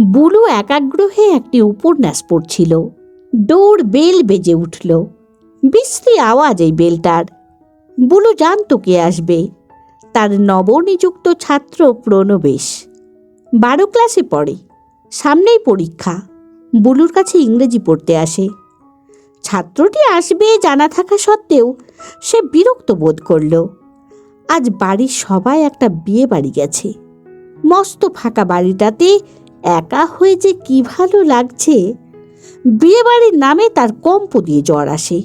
Blue একাগ্রহে একটি উপন্যাস পড়ছিল। ডোর বেল বেজে উঠল। বিশ্রী আওয়াজ এই বেলটার। বুলু জানতো কে আসবে। তার নবনিযুক্ত ছাত্র প্রণবেশ। বারো ক্লাসে পড়ে। সামনেই পরীক্ষা। বুলুর কাছে ইংরেজি পড়তে আসে। ছাত্রটি আসবে জানা থাকা সত্ত্বেও সে বিরক্ত বোধ করল। আজ বাড়ির সবাই একটা বিয়ে বাড়ি গেছে। মস্ত ফাঁকা বাড়িটাতে একা হয়ে যে কি ভালো লাগছে? বিয়ে বাড়ির নামে তার কম্প দিয়ে জ্বর আসে।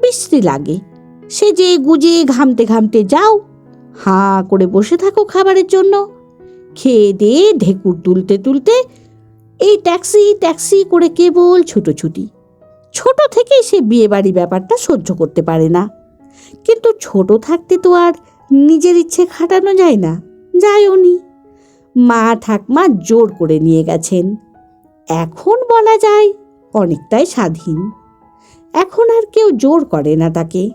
বিশ্রী লাগে। সে যে গুজে ঘামতে ঘামতে যাও, হাঁ করে বসে থাকো খাবারের জন্য। খেয়ে দিয়ে ঢেকুর তুলতে তুলতে এই ট্যাক্সি ট্যাক্সি করে কেবল ছুটোছুটি। ছোট থেকেই সে বিয়ে বাড়ি ব্যাপারটা সহ্য করতে পারে না। কিন্তু ছোট থাকতে তো আর নিজের ইচ্ছে খাটানো যায় না। যায়ও নি মা ঠাকমা জোর করে নিয়ে গেছেন। এখন বলা যায় অনেকটাই স্বাধীন। এখন আর কেউ জোর করে না তাকে।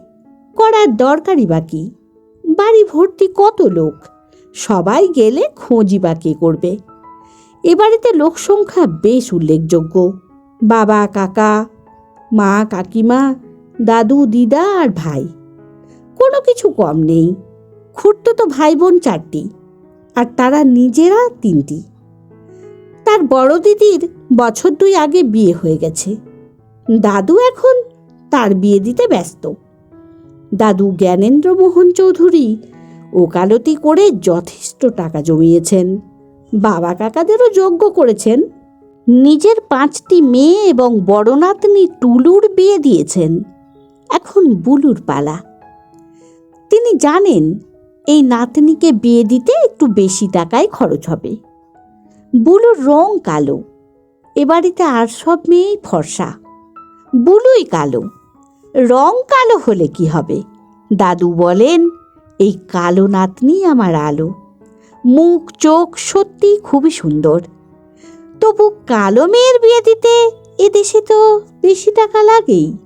করার দরকারই বাকি বাড়ি ভর্তি কত লোক? সবাই গেলে খোঁজি বা কে করবে? এ বাড়িতে লোক সংখ্যা বেশ উল্লেখযোগ্য। বাবা, কাকা, মা, কাকিমা, দাদু, দিদা আর ভাই। কোনো কিছু কম নেই। খুঁড়তো তো ভাই বোন চারটি। আর তারা নিজেরা তিনটি। তার বড় দিদির বছর দুই আগে বিয়ে হয়ে গেছে। দাদু এখন তার বিয়ে দিতে ব্যস্ত। দাদু জ্ঞানেন্দ্র মোহন চৌধুরী ওকালতি করে যথেষ্ট টাকা জমিয়েছেন। বাবা কাকাদেরও যোগ্য করেছেন। নিজের পাঁচটি মেয়ে এবং বড় নাতনি টুলুর বিয়ে দিয়েছেন। এখন বুলুর পালা। তিনি জানেন এই নাতনিকে বিয়ে দিতে একটু বেশি টাকায় খরচ হবে। বুলুর রং কালো। এ বাড়িতে আর সব মেয়েই ফর্সা। বুলুই কালো। রং কালো হলে কি হবে? দাদু বলেন, এই কালো নাতনি আমার আলো। মুখ, চোখ সত্যি খুবই সুন্দর। তবু কালো মেয়ের বিয়ে দিতে এদেশে তো বেশি টাকা লাগেই।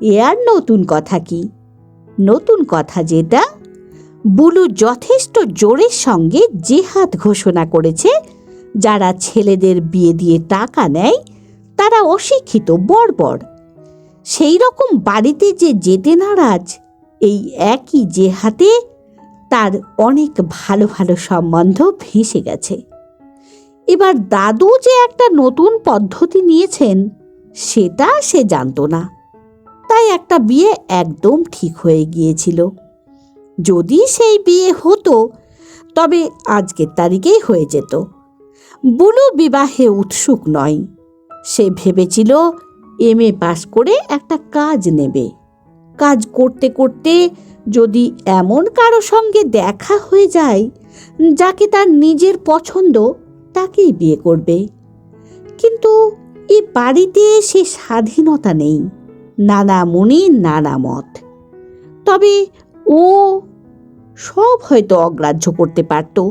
এ আর নতুন কথা কি? নতুন কথা যেটা বুলু যথেষ্ট জোরের সঙ্গে জেহাদ ঘোষণা করেছে, যারা ছেলেদের বিয়ে দিয়ে টাকা নেয়, তারা অশিক্ষিত বর্বর। সেই রকম বাড়িতে যে যেতে নারাজ, এই একই জেহাতে তার অনেক ভালো ভালো সম্বন্ধ ভেসে গেছে। এবার দাদু যে একটা নতুন পদ্ধতি নিয়েছেন, সেটা সে জানতো না। তাই একটা বিয়ে একদম ঠিক হয়ে গিয়েছিল। যদি সেই বিয়ে হতো, তবে আজকের তারিখেই হয়ে যেত। বুলু বিবাহে উৎসুক নয়। সে ভেবেছিল, এম এ পাস করে একটা কাজ নেবে। কাজ করতে করতে যদি এমন কারও সঙ্গে দেখা হয়ে যায়, যাকে তার নিজের পছন্দ, তাকেই বিয়ে করবে। কিন্তু এ বাড়িতে সে স্বাধীনতা নেই। নানা মনে নানা মত। তবে ও সব হয়তো অগ্রাহ্য করতে পারত,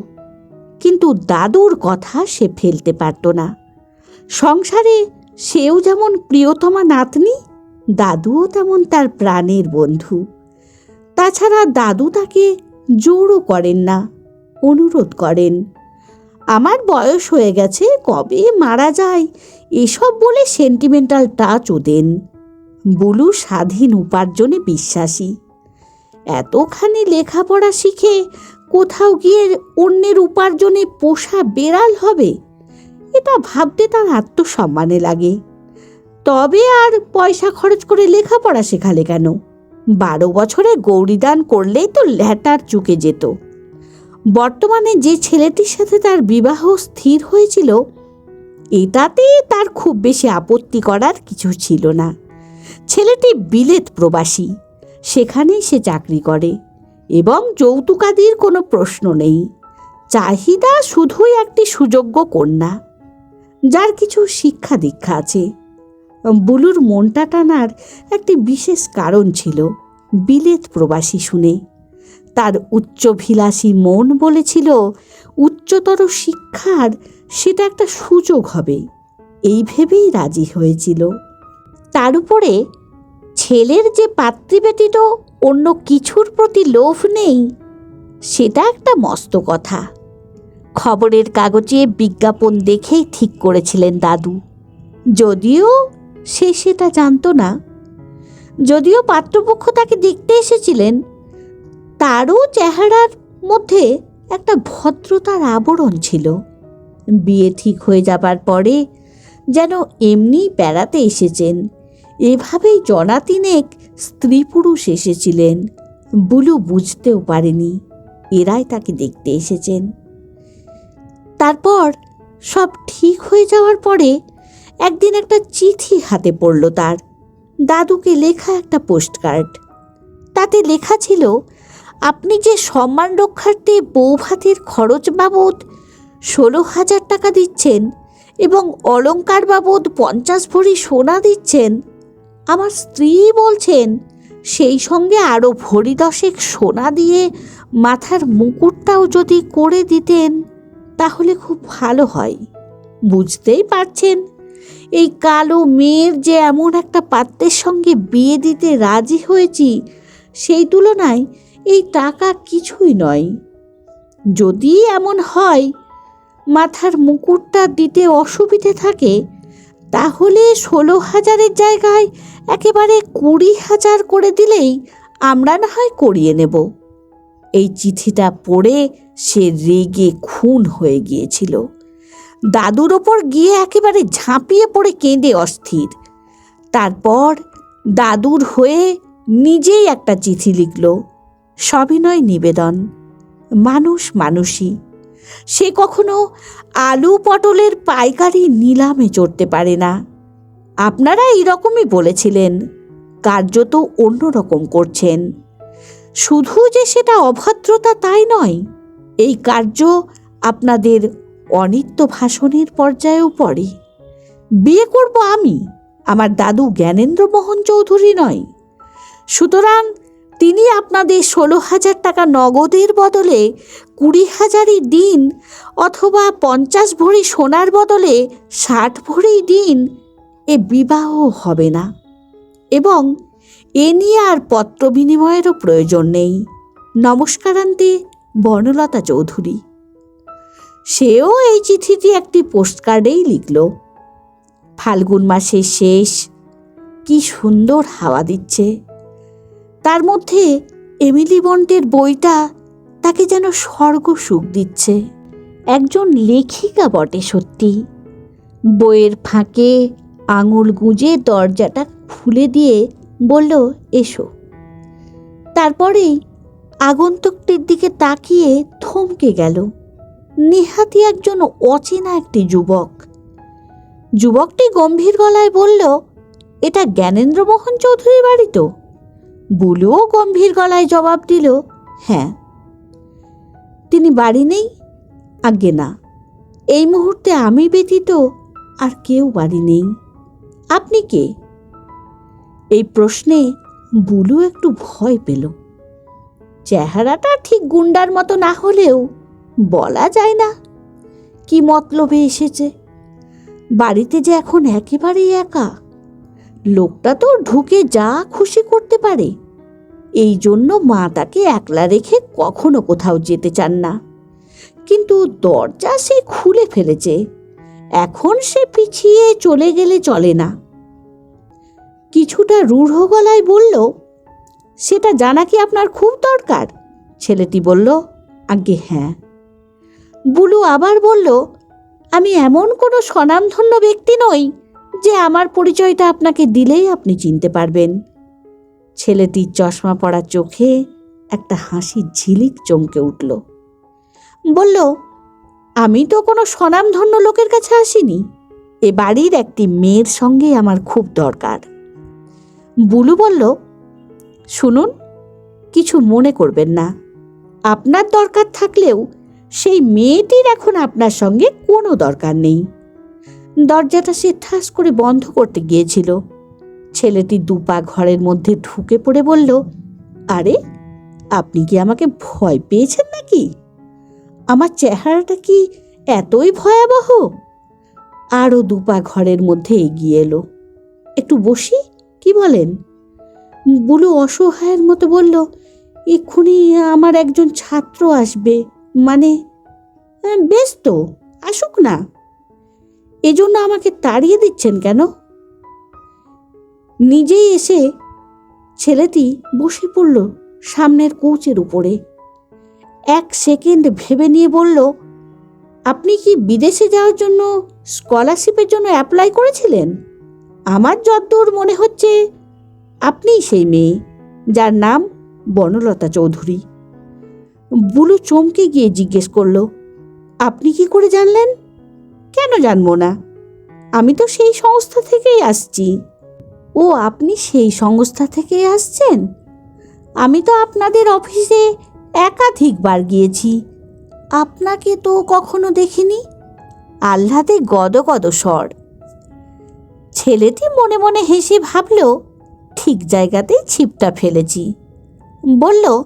কিন্তু দাদুর কথা সে ফেলতে পারত না। সংসারে সেও যেমন প্রিয়তমা নাতনি, দাদুও তেমন তার প্রাণের বন্ধু। তাছাড়া দাদু তাকে জোরও করেন না, অনুরোধ করেন। আমার বয়স হয়ে গেছে, কবে মারা যায়, এসব বলে সেন্টিমেন্টাল টাচও দেন। বুলু স্বাধীন উপার্জনে বিশ্বাসী। এতখানি লেখাপড়া শিখে কোথাও গিয়ে অন্যের উপার্জনে পোষা বেড়াল হবে? এটা ভাবতে তার আত্মসম্মানে লাগে। তবে আর পয়সা খরচ করে লেখাপড়া শেখালে কেন? বারো বছরে গৌরীদান করলেই তো ল্যাটার চুকে যেত। বর্তমানে যে ছেলেটির সাথে তার বিবাহ স্থির হয়েছিল, এটাতে তার খুব বেশি আপত্তি করার কিছু ছিল না। ছেলেটি বিলেত প্রবাসী। সেখানেই সে চাকরি করে। এবং যৌতুকাদির কোনো প্রশ্ন নেই। চাহিদা শুধুই একটি সুযোগ্য কন্যা, যার কিছু শিক্ষা দীক্ষা আছে। বুলুর মনটা টানার একটি বিশেষ কারণ ছিল বিলেত প্রবাসী শুনে। তার উচ্চভিলাষী মন বলেছিল, উচ্চতর শিক্ষার সেটা একটা সুযোগ হবে। এই ভেবেই রাজি হয়েছিল। তার উপরে ছেলের যে পাত্রী অন্য কিছুর প্রতি লোভ নেই, সেটা একটা মস্ত কথা। খবরের কাগজে বিজ্ঞাপন দেখেই ঠিক করেছিলেন দাদু। যদিও সে সেটা জানতো না। যদিও পাত্রপক্ষ তাকে দেখতে এসেছিলেন, তারও চেহারার মধ্যে একটা ভদ্রতার আবরণ ছিল। বিয়ে ঠিক হয়ে যাবার পরে যেন এমনি বেড়াতে এসেছেন। এভাবেই জনা তিনেক স্ত্রী পুরুষ এসেছিলেন। বুলু বুঝতেও পারেনি। এরাই তাকে দেখতে এসেছেন। তারপর সব ঠিক হয়ে যাওয়ার পরে একদিন একটা চিঠি হাতে পড়ল তার। দাদুকে লেখা একটা পোস্টকার্ড। তাতে লেখা ছিল, আপনি যে সম্মান রক্ষার্থে বৌভাতের খরচ বাবদ ষোলো হাজার টাকা দিচ্ছেন এবং অলংকার বাবদ পঞ্চাশ ভরি সোনা দিচ্ছেন আমার স্ত্রী বলছেন, সেই সঙ্গে আরও ভরি দশেক সোনা দিয়ে মাথার মুকুটটাও যদি করে দিতেন, তাহলে খুব ভালো হয়। বুঝতেই পারছেন, এই কালো মেয়ের যে এমন একটা পাত্রের সঙ্গে বিয়ে দিতে রাজি হয়েছি, সেই তুলনায় এই টাকা কিছুই নয়। যদি এমন হয়, মাথার মুকুটটা দিতে অসুবিধে থাকে তাহলে ষোলো হাজারের জায়গায় একেবারে কুড়ি হাজার করে দিলেই আমরা না হয় করিয়ে নেব। এই চিঠিটা পড়ে সে রেগে খুন হয়ে গিয়েছিল। দাদুর ওপর গিয়ে একেবারে ঝাঁপিয়ে পড়ে কেঁদে অস্থির। তারপর দাদুর হয়ে নিজেই একটা চিঠি লিখল, সবিনয় নিবেদন, মানুষ মানুষই। সে কখনো আলু পটলের পাইকারি নিলামে চড়তে পারে না। আপনারা এইরকমই বলেছিলেন, কার্যত অন্যরকম করছেন। শুধু যে সেটা অভদ্রতা তাই নয়, এই কার্য আপনাদের অনিত্য ভাষণের পর্যায়েও পড়ে। বিয়ে করব আমি, আমার দাদু জ্ঞানেন্দ্র মোহন চৌধুরী নয়। সুতরাং তিনি আপনাদের ষোলো হাজার টাকা নগদের বদলে কুড়ি হাজারই দিন অথবা পঞ্চাশ ভরি সোনার বদলে ষাট ভরি দিন এ বিবাহ হবে না। এবং এ নিয়ে আর পত্র বিনিময়েরও প্রয়োজন নেই। নমস্কারান্তে বর্ণলতা চৌধুরী। সেও এই চিঠিটি একটি পোস্টকার্ডেই লিখল। ফাল্গুন মাসের শেষ, কি সুন্দর হাওয়া দিচ্ছে। তার মধ্যে এমিলি বন্টের বইটা তাকে যেন স্বর্গ সুখ দিচ্ছে। একজন লেখিকা বটে সত্যি। বইয়ের ফাঁকে আঙুল গুঁজে দরজাটা খুলে দিয়ে বলল, এসো। তারপরেই আগন্তুকটির দিকে তাকিয়ে থমকে গেল। নেহাতি একজন অচেনা একটি যুবক। যুবকটি গম্ভীর গলায় বলল, এটা জ্ঞানেন্দ্রমোহন চৌধুরীর বাড়ি তো? বুলুও গম্ভীর গলায় জবাব দিল হ্যাঁ। তিনি বাড়ি নেই? আজ্ঞে না। এই মুহূর্তে আমি ব্যতীত আর কেউ বাড়ি নেই। আপনি কে? এই প্রশ্নে বুলু একটু ভয় পেল। চেহারাটা ঠিক গুন্ডার মতো না হলেও বলা যায় না। কি মতলবে এসেছে? বাড়িতে যে এখন একেবারেই একা লোকটা তো ঢুকে যা খুশি করতে পারে। এই জন্য মা তাকে একলা রেখে কখনো কোথাও যেতে চান না। কিন্তু দরজা সে খুলে ফেলেছে। এখন সে পিছিয়ে চলে গেলে চলে না। কিছুটা রূঢ় গলায় বলল, সেটা জানা কি আপনার খুব দরকার? ছেলেটি বলল আগে হ্যাঁ। বুলু আবার বলল, আমি এমন কোনো স্বনামধন্য ব্যক্তি নই যে আমার পরিচয়টা আপনাকে দিলেই আপনি চিনতে পারবেন। ছেলেটির চশমা পড়া চোখে একটা হাসির ঝিলিক চমকে উঠল। বলল, আমি তো কোনো স্বনামধন্য লোকের কাছে আসিনি। এ বাড়ির একটি মেয়ের সঙ্গে আমার খুব দরকার। বুলু বলল, শুনুন, কিছু মনে করবেন না। আপনার দরকার থাকলেও সেই মেয়েটির এখন আপনার সঙ্গে কোনো দরকার নেই। দরজাটা সে ঠাস করে বন্ধ করতে গিয়েছিল। ছেলেটি দুপা ঘরের মধ্যে ঢুকে পড়ে বলল আরে আপনি কি আমাকে ভয় পেয়েছেন নাকি? আমার চেহারাটা কি এতই ভয়াবহ? আরও দুপা ঘরের মধ্যে এগিয়ে এলো। একটু বসি কি বলেন? বুলু অসহায়ের মতো বলল এক্ষুনি আমার একজন ছাত্র আসবে মানে "হ্যাঁ, বেশ তো আসুক না। এজন্য আমাকে তাড়িয়ে দিচ্ছেন কেন? নিজেই এসে ছেলেটি বসে পড়ল সামনের কোচের উপরে। এক সেকেন্ড ভেবে নিয়ে বলল, আপনি কি বিদেশে যাওয়ার জন্য স্কলারশিপের জন্য অ্যাপ্লাই করেছিলেন? আমার যতদূর মনে হচ্ছে আপনিই সেই মেয়ে, যার নাম বনলতা চৌধুরী। বুলু চমকে গিয়ে জিজ্ঞেস করল, আপনি কি করে জানলেন? কেন জানব না? আমি তো সেই সংস্থা থেকেই আসছি। ও, আপনি সেই সংস্থা থেকেই আসছেন? আমি তো আপনাদের অফিসে একাধিকবার গিয়েছি। আপনাকে তো কখনো দেখিনি? আহ্লাদে গদ গদ স্বর। ছেলেটি মনে মনে হেসে ভাবল, ঠিক জায়গাতেই ছিপটা ফেলেছি। বলল,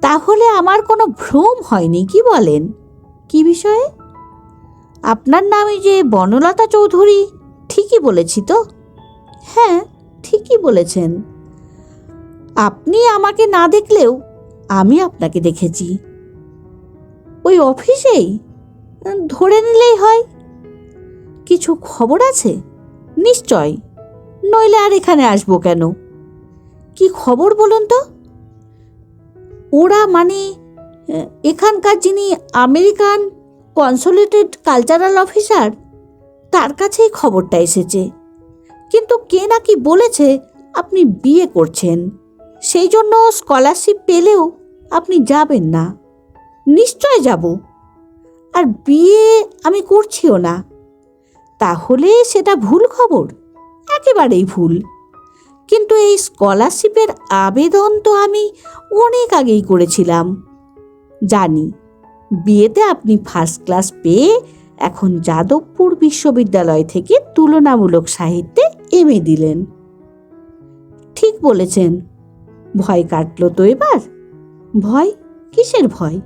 তাহলে আমার কোনো ভ্রম হয়নি কি বলেন? কি বিষয়ে? আপনার নামে যে বনলতা চৌধুরী, ঠিকই বলেছি তো? হ্যাঁ ঠিকই বলেছেন। আপনি আমাকে না দেখলেও আমি আপনাকে দেখেছি। ওই অফিসেই? ধরে নিলেই হয়। কিছু খবর আছে? নিশ্চয়। নইলে আর এখানে আসব কেন? কি খবর বলুন তো? ওরা মানে এখানকার যিনি আমেরিকান কনসোলেটেড কালচারাল অফিসার তার কাছেই খবরটা এসেছে। কিন্তু কে নাকি বলেছে আপনি বিয়ে করছেন। সেই জন্য স্কলারশিপ পেলেও আপনি যাবেন না। নিশ্চয় যাব। আর বিয়ে আমি করছিও না। তাহলে সেটা ভুল খবর? একেবারেই ভুল। কিন্তু এই স্কলারশিপের আবেদন তো আমি অনেক আগেই করেছিলাম। জানি। বিয়েতে আপনি ফার্স্ট ক্লাস পেয়ে এখন যাদবপুর বিশ্ববিদ্যালয় থেকে তুলনামূলক সাহিত্যে এমএ দিলেন। ঠিক বলেছেন। ভয় কাটলো তো এবার। ভয়? কিসের ভয়?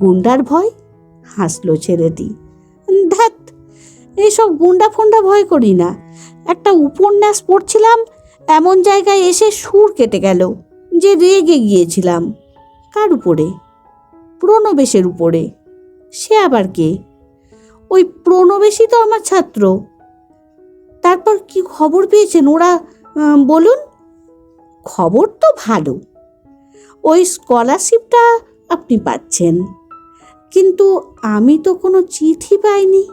গুন্ডার ভয়? হাসলো ছেলেটি। ধ্যাত এসব গুন্ডা ফুন্ডা ভয় করি না। একটা উপন্যাস পড়ছিলাম, এমন জায়গায় এসে সুর কেটে গেল, যে রেগে গিয়েছিলাম। কার উপরে? প্রণবেশের উপরে। সে আবার কে? ওই প্রণবেশই তো আমার ছাত্র। তারপর কি খবর পেয়েছেন ওরা বলুন? খবর তো ভালো। ওই স্কলারশিপটা আপনি পাচ্ছেন। কিন্তু আমি তো কোনো চিঠি পাইনি।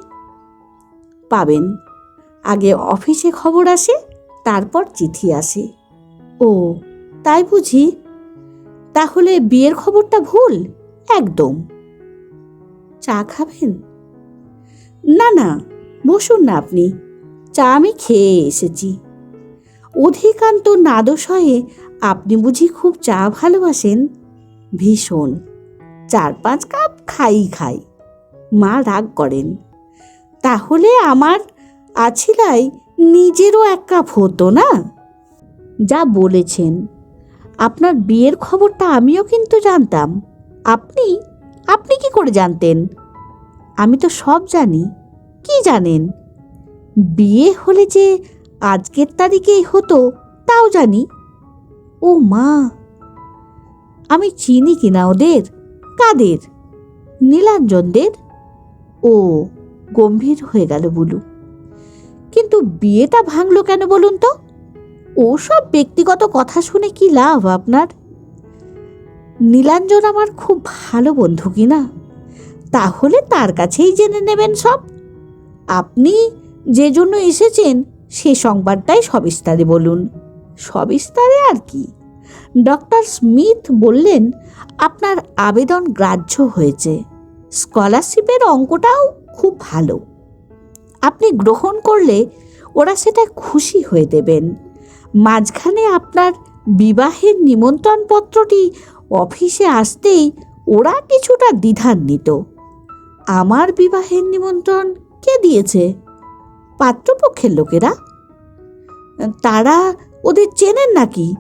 পাবেন। আগে অফিসে খবর আসে, তারপর চিঠি আসে। ও, তাই বুঝি? তাহলে বিয়ের খবরটা ভুল? একদম। চা খাবেন? না না, বসুন না আপনি। চা আমি খেয়ে এসেছি। অধিকান্ত নাদশয়ে আপনি বুঝি খুব চা ভালোবাসেন? ভীষণ। চার পাঁচ কাপ খাই খাই। মা রাগ করেন। তাহলে আমার আছিলাই নিজেরও এক কাপ হতো না? যা বলেছেন। আপনার বিয়ের খবরটা আমিও কিন্তু জানতাম। আপনি আপনি কি করে জানতেন? আমি তো সব জানি। কি জানেন? বিয়ে হলে যে আজকের তারিখেই হতো, তাও জানি। ও মা! আমি চিনি কিনা ওদের? কাদের? নীলাঞ্জনদের? ও, গম্ভীর হয়ে গেল বুলু। কিন্তু বিয়েটা ভাঙলো কেন বলুন তো? ওসব ব্যক্তিগত কথা শুনে কি লাভ আপনার? নীলাঞ্জন আমার খুব ভালো বন্ধু কিনা তাহলে তার কাছেই জেনে নেবেন সব। আপনি যে জন্য এসেছেন, সে সংবাদটাই সবিস্তারে বলুন। সবিস্তারে আর কি? ডক্টর স্মিথ বললেন, আপনার আবেদন গ্রাহ্য হয়েছে। স্কলারশিপের অঙ্কটাও খুব ভালো। আপনি গ্রহণ করলে ওরা সেটা খুশি হয়ে দেবেন। মাঝখানে আপনার বিবাহের নিমন্ত্রণপত্রটি অফিসে আসতেই ওরা কিছুটা দ্বিধান্বিত। আমার বিবাহের নিমন্ত্রণ কে দিয়েছে? পাত্রপক্ষের লোকেরা? তারা ওদের চেনেন নাকি?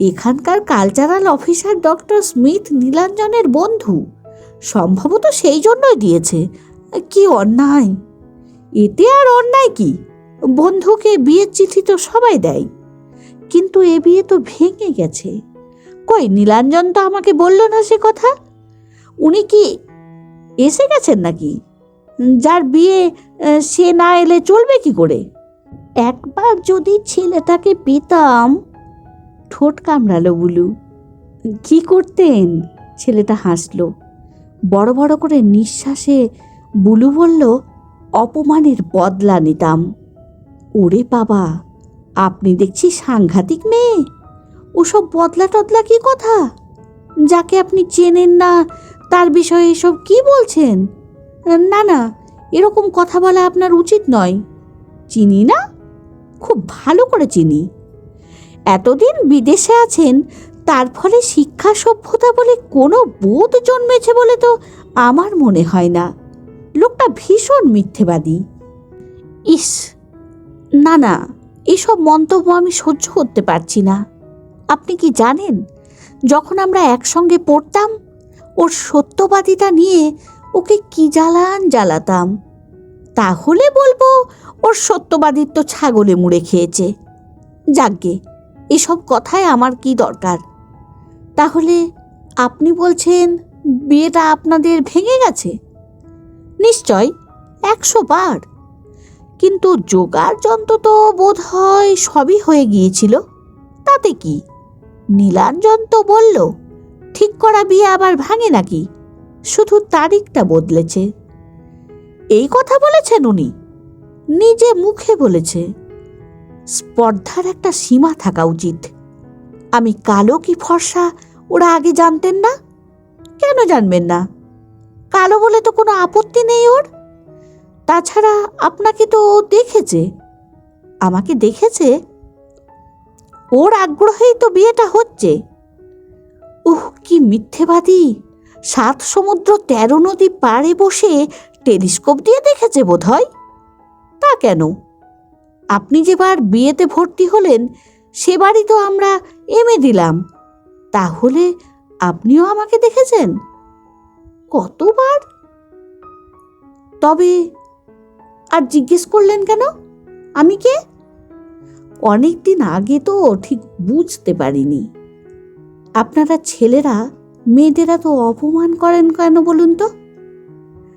এখানকার কালচারাল অফিসার ডক্টর স্মিথ নীলাঞ্জনের বন্ধু। সম্ভবত সেই জন্যই দিয়েছে। কি অন্যায়? এতে আর অন্যায় কি? বন্ধুকে বিয়ের চিঠি তো সবাই দেয়। কিন্তু এ বিয়ে তো ভেঙে গেছে। কই? নীলাঞ্জন তো আমাকে বলল না সে কথা। উনি কি এসে গেছেন নাকি? যার বিয়ে সে না এলে চলবে কি করে? একবার যদি ছেলেটাকে পেতাম, ঠোঁট কামড়ালো বুলু। কি করতেন? ছেলেটা হাসল। বড় বড় করে নিঃশ্বাসে বুলু বলল, অপমানের বদলা নিতাম। ওরে বাবা, আপনি দেখছি সাংঘাতিক মেয়ে। ওসব বদলা টদলা কি কথা? যাকে আপনি চেনেন না, তার বিষয়ে এসব কি বলছেন? না না, এরকম কথা বলা আপনার উচিত নয়। চিনি না? খুব ভালো করে চিনি। এতদিন বিদেশে আছেন, তার ফলে শিক্ষা সভ্যতা বলে কোনো বোধ জন্মেছে বলে তো আমার মনে হয় না। লোকটা ভীষণ মিথ্যেবাদী। ইস, না না, এসব মন্তব্য আমি সহ্য করতে পারছি না। আপনি কি জানেন? যখন আমরা একসঙ্গে পড়তাম, ওর সত্যবাদিতা নিয়ে ওকে কি জ্বালান জ্বালাতাম? তাহলে বলব, ওর সত্যবাদিত্ব ছাগলে মুড়ে খেয়েছে। যাকগে, এসব কথায় আমার কি দরকার? তাহলে আপনি বলছেন, বিয়েটা আপনাদের ভেঙে গেছে? নিশ্চয়, একশো বার। কিন্তু যোগার যন্ত্র তো বোধ হয় সবই হয়ে গিয়েছিল। তাতে কি? নীলাঞ্জন তো বলল, ঠিক করা বিয়ে আবার ভাঙে নাকি? শুধু তারিখটা বদলেছে। এই কথা বলেছেন উনি? নিজে মুখে বলেছে। স্পর্ধার একটা সীমা থাকা উচিত। আমি কালো কি ফর্সা, ওরা আগে জানতেন না? কেন জানবেন না? কালো বলে তো কোনো আপত্তি নেই ওর। তাছাড়া আপনাকে তো ও দেখেছে। আমাকে দেখেছে? ওর আগ্রহেই তো বিয়েটা হচ্ছে। উহ, কি মিথ্যেবাদী। সাত সমুদ্র তেরো নদী পাড়ে বসে টেলিস্কোপ দিয়ে দেখেছে বোধহয়? তা কেন? আপনি যেবার বিয়েতে ভর্তি হলেন সেবারই তো আমরা এমে দিলাম। তাহলে আপনিও আমাকে দেখেছেন? কতবার? তবে আর জিজ্ঞেস করলেন কেন? আমি কে? অনেক দিন আগে তো ঠিক বুঝতে পারিনি। আপনারা ছেলেরা, মেয়েদেরা তো অপমান করেন কেন বলুন তো?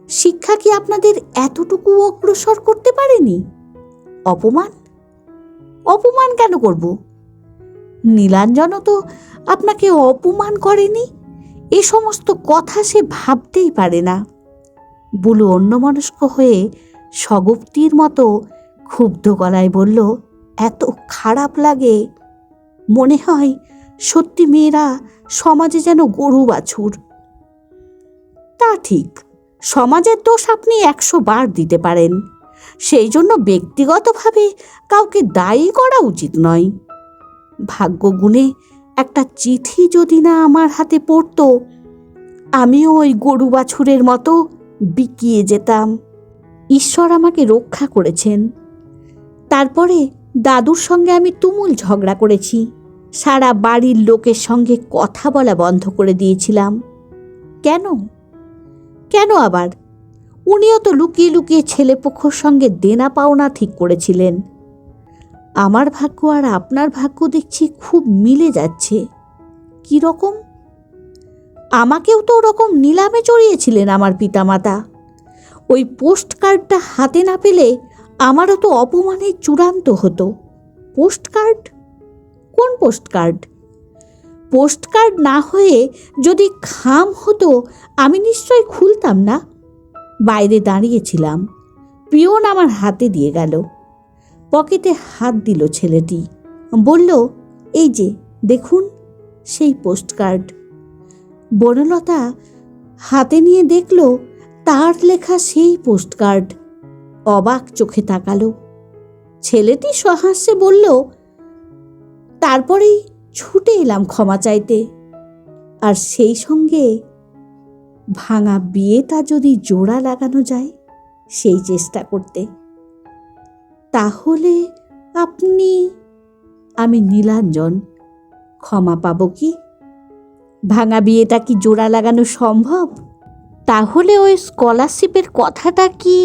শিক্ষা কি আপনাদের এতটুকু অগ্রসর করতে পারেনি? অপমান? অপমান কেন করব? নীলাঞ্জনও তো আপনাকে অপমান করেনি? এ সমস্ত কথা সে ভাবতেই পারে না। বুলু অন্যমনস্ক হয়ে সগুপ্তির মতো ক্ষুব্ধ গলায় বলল এত খারাপ লাগে। মনে হয় সত্যি মেয়েরা সমাজে যেন গরু বাছুর। তা ঠিক, সমাজের দোষ আপনি একশো বার দিতে পারেন। সেই জন্য ব্যক্তিগতভাবে কাউকে দায়ী করা উচিত নয়। ভাগ্যগুণে একটা চিঠি যদি না আমার হাতে পড়তো, আমিও ওই গরু বাছুরের মতো বিকিয়ে যেতাম। ঈশ্বর আমাকে রক্ষা করেছেন। তারপরে দাদুর সঙ্গে আমি তুমুল ঝগড়া করেছি। সারা বাড়ির লোকের সঙ্গে কথা বলা বন্ধ করে দিয়েছিলাম। কেন? কেন আবার? উনিও তো লুকিয়ে লুকিয়ে ছেলেপক্ষর সঙ্গে দেনা পাওনা ঠিক করেছিলেন। আমার ভাগ্য আর আপনার ভাগ্য দেখছি খুব মিলে যাচ্ছে। কি রকম? আমাকেও তো ওরকম নিলামে চড়িয়েছিলেন আমার পিতামাতা। ওই পোস্ট কার্ডটা হাতে না পেলে আমারও তো অপমানের চূড়ান্ত হতো। পোস্ট কার্ড কোন পোস্ট কার্ড পোস্ট কার্ড না হয়ে যদি খাম হতো, আমি নিশ্চয় খুলতাম না। বাইরে দাঁড়িয়েছিলাম। পিয়ন আমার হাতে দিয়ে গেল। পকেটে হাত দিল ছেলেটি। বলল, এই যে, দেখুন, সেই পোস্ট কার্ড বনলতা হাতে নিয়ে দেখল, তার লেখা সেই পোস্ট কার্ড অবাক চোখে তাকালো। ছেলেটি সহাস্যে বলল, তারপরেই ছুটে এলাম ক্ষমা চাইতে। আর সেই সঙ্গে ভাঙা বিয়েটা যদি জোড়া লাগানো যায়, সেই চেষ্টা করতে। তাহলে আপনি, আমি নীলাঞ্জন, ক্ষমা পাবো কি? ভাঙা বিয়েটা কি জোড়া লাগানো সম্ভব? তাহলে ওই স্কলারশিপের কথাটা কি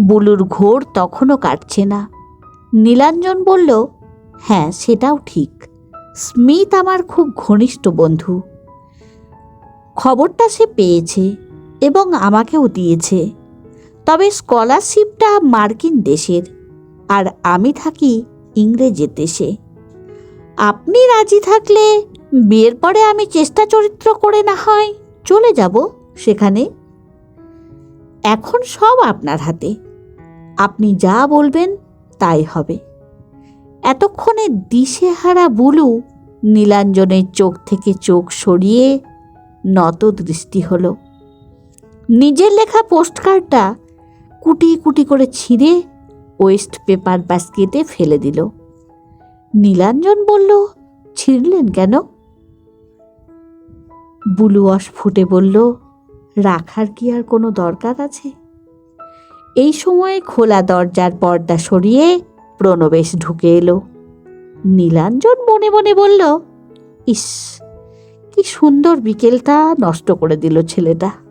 বুলুর ঘোর তখনও কাটছে না। নীলাঞ্জন বলল হ্যাঁ সেটাও ঠিক। স্মিথ আমার খুব ঘনিষ্ঠ বন্ধু। খবরটা সে পেয়েছে এবং আমাকেও দিয়েছে। তবে স্কলারশিপটা মার্কিন দেশের, আর আমি থাকি ইংরেজের দেশে আপনি রাজি থাকলে বিয়ের পরে আমি চেষ্টা চরিত্র করে না হয় চলে যাব সেখানে। এখন সব আপনার হাতে। আপনি যা বলবেন তাই হবে। এতক্ষণে দিশেহারা বুলু নীলাঞ্জনের চোখ থেকে চোখ সরিয়ে নত দৃষ্টি হলো। নিজের লেখা পোস্টকার্ডটা কুটি কুটি করে ছিঁড়ে ওয়েস্ট পেপার বাস্কেটে ফেলে দিল। নীলাঞ্জন বলল, ছিঁড়লেন কেন? বুলু অস ফুটে বলল রাখার কি আর কোনো দরকার আছে? এই সময়ে খোলা দরজার পর্দা সরিয়ে প্রণবেশ ঢুকে এলো। নীলাঞ্জন মনে মনে বলল, ইস, কি সুন্দর বিকেলটা নষ্ট করে দিল ছেলেটা।